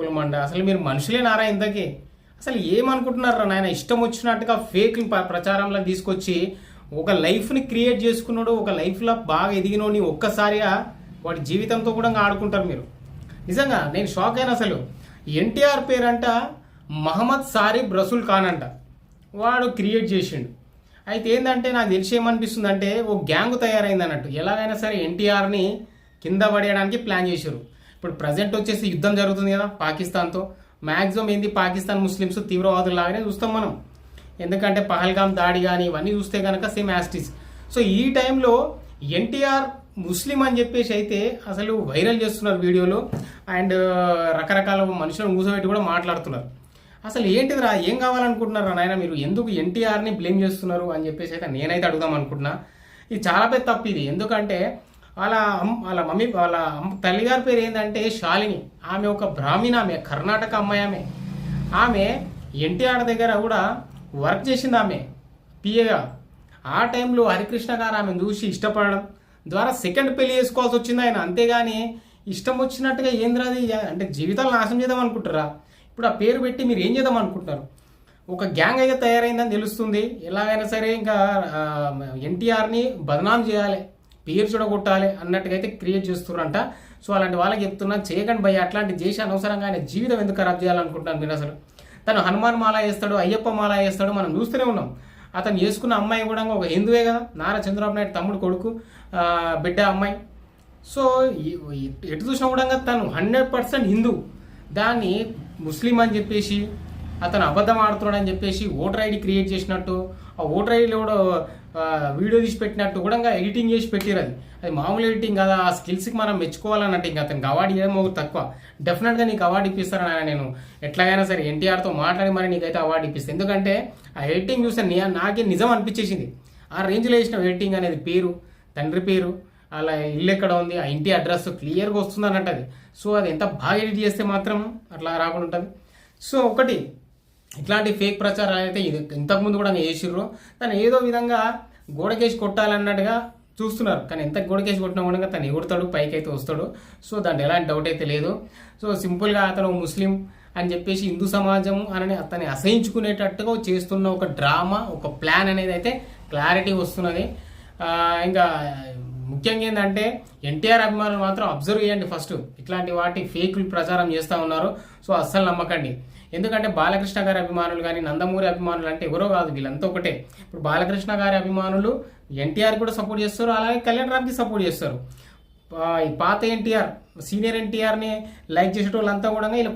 మండ అసలు మీరు మనుషులేనారా ఇంతకీ? అసలు ఏమనుకుంటున్నారా నాయన? ఇష్టం వచ్చినట్టుగా ఫేక్ ప్రచారంలో తీసుకొచ్చి ఒక లైఫ్ని క్రియేట్ చేసుకున్నాడు ఒక లైఫ్లో బాగా ఎదిగినోని ఒక్కసారిగా వాడి జీవితంతో కూడా ఆడుకుంటారు మీరు. నిజంగా నేను షాక్ అయిన అసలు. ఎన్టీఆర్ పేరంట మహమ్మద్ సారిబ్ రసూల్ ఖాన్ అంట. వాడు క్రియేట్ చేసిండు. అయితే ఏంటంటే నాకు తెలిసి ఏమనిపిస్తుంది అంటే ఓ గ్యాంగ్ తయారైంది అన్నట్టు. ఎలాగైనా సరే ఎన్టీఆర్ని కింద పడేయడానికి ప్లాన్ చేశారు. ఇప్పుడు ప్రజెంట్ వచ్చేసి యుద్ధం జరుగుతుంది కదా పాకిస్తాన్తో. మ్యాక్సిమం ఏంది? పాకిస్తాన్ ముస్లిమ్స్ తీవ్రవాదులు లాగానే చూస్తాం మనం. ఎందుకంటే పహల్గామ్ దాడి కానీ ఇవన్నీ చూస్తే కనుక సేమ్ యాస్టిస్ సో ఈ టైంలో ఎన్టీఆర్ ముస్లిం అని చెప్పేసి అయితే అసలు వైరల్ చేస్తున్నారు వీడియోలు. అండ్ రకరకాల మనుషులను కూర్చోబెట్టి కూడా మాట్లాడుతున్నారు. అసలు ఏంటిదిరా? ఏం కావాలనుకుంటున్నారా నాయన మీరు? ఎందుకు ఎన్టీఆర్ని బ్లేమ్ చేస్తున్నారు అని చెప్పేసి అయితే నేనైతే అడుగుదాం అనుకుంటున్నా. ఇది చాలా పెద్ద తప్పు ఇది. ఎందుకంటే వాళ్ళ వాళ్ళ మమ్మీ వాళ్ళ అమ్మ- తల్లిగారి పేరు ఏంటంటే శాలిని. ఆమె ఒక బ్రాహ్మణ ఆమె కర్ణాటక అమ్మాయి ఆమె. ఆమె ఎన్టీఆర్ దగ్గర కూడా వర్క్ చేసింది ఆమె పిఏగా ఆ టైంలో హరికృష్ణ గారు ఆమెను చూసి ఇష్టపడడం ద్వారా సెకండ్ పెళ్ళి చేసుకోవాల్సి వచ్చింది ఆయన. అంతేగాని ఇష్టం వచ్చినట్టుగా ఏంద్రాది అంటే జీవితాలు నాశనం చేద్దాం అనుకుంటారా ఇప్పుడు ఆ పేరు పెట్టి మీరు ఏం చేద్దాం అనుకుంటున్నారు? ఒక గ్యాంగ్ అయితే తయారైందని తెలుస్తుంది. ఎలాగైనా సరే ఇంకా ఎన్టీఆర్ని బదనాం చేయాలి. పేరు చూడగొట్టాలి అన్నట్టుగా అయితే క్రియేట్ చేస్తున్నారంట సో అలాంటి వాళ్ళకి చెప్తున్నా చేయకండి భయ అట్లాంటి చేసి అనవసరంగా ఆయన జీవితం ఎందుకు ఖరాబ్ చేయాలనుకుంటున్నాను మీరు అసలు. తను హనుమాన్ మాల వేస్తాడు అయ్యప్ప మాల వేస్తాడు మనం చూస్తూనే ఉన్నాం. అతను చేసుకున్న అమ్మాయి కూడా ఒక హిందువే కదా నారా చంద్రబాబు నాయుడు తమ్ముడు కొడుకు బిడ్డ అమ్మాయి. సో ఎటు చూసినా కూడా తను హండ్రెడ్ పర్సెంట్ హిందూ. దాన్ని ముస్లిం అని చెప్పేసి అతను అబద్ధం ఆడుతున్నాడు అని చెప్పేసి ఓటర్ ఐడి క్రియేట్ చేసినట్టు ఆ ఓటర్ ఐడిలో కూడా వీడియో తీసి పెట్టినట్టు కూడా ఇంకా ఎడిటింగ్ చేసి పెట్టిరు అది. అది మామూలు ఎడిటింగ్ కదా? ఆ స్కిల్స్కి మనం మెచ్చుకోవాలన్నట్టు ఇంకా అతనికి అవార్డు ఏమో తక్కువ. డెఫినెట్గా నీకు అవార్డు ఇప్పిస్తాను ఆయన నేను. ఎట్లాగైనా సరే ఎన్టీఆర్తో మాట్లాడి మరి నీకైతే అవార్డు ఇప్పిస్తాను ఎందుకంటే ఆ ఎడిటింగ్ చూస్తే నాకే నిజం అనిపించేసింది. ఆ రేంజ్లో వేసిన ఎడిటింగ్ అనేది పేరు తండ్రి పేరు అలా ఇల్లు ఎక్కడ ఉంది ఆ ఇంటి అడ్రస్ క్లియర్గా వస్తుంది అన్నట్టు అది. సో అది ఎంత బాగా ఎడిట్ చేస్తే మాత్రం అట్లా రాకుండా ఉంటుంది. సో ఒకటి ఇట్లాంటి ఫేక్ ప్రచారాలు అయితే ఇది ఇంతకుముందు కూడా చేసిర్రు. తను ఏదో విధంగా గోడకేసి కొట్టాలన్నట్టుగా చూస్తున్నారు. కానీ ఎంత గోడకేసి కొట్టినా కూడా తను ఎగుడతాడు పైకి అయితే వస్తాడు. సో దాంట్లో ఎలాంటి డౌట్ అయితే లేదు. సో సింపుల్గా అతను ముస్లిం అని చెప్పేసి హిందూ సమాజం అని అతన్ని అసహించుకునేటట్టుగా చేస్తున్న ఒక డ్రామా ఒక ప్లాన్ అనేది అయితే క్లారిటీ వస్తున్నది. ఇంకా ముఖ్యంగా ఏంటంటే ఎన్టీఆర్ అభిమానులు మాత్రం అబ్జర్వ్ చేయండి ఫస్ట్ ఇట్లాంటి వాటి ఫేకులు ప్రచారం చేస్తూ ఉన్నారు. సో అస్సలు నమ్మకండి. ఎందుకంటే బాలకృష్ణ గారి అభిమానులు కానీ నందమూరి అభిమానులు అంటే ఎవరో కాదు వీళ్ళంతా ఒకటే. ఇప్పుడు బాలకృష్ణ గారి అభిమానులు ఎన్టీఆర్ కూడా సపోర్ట్ చేస్తారు అలాగే కళ్యాణ్ రామ్కి సపోర్ట్ చేస్తారు. పాత ఎన్టీఆర్ సీనియర్ ఎన్టీఆర్ని లైక్ చేసేటోళ్ళంతా కూడా ఇలా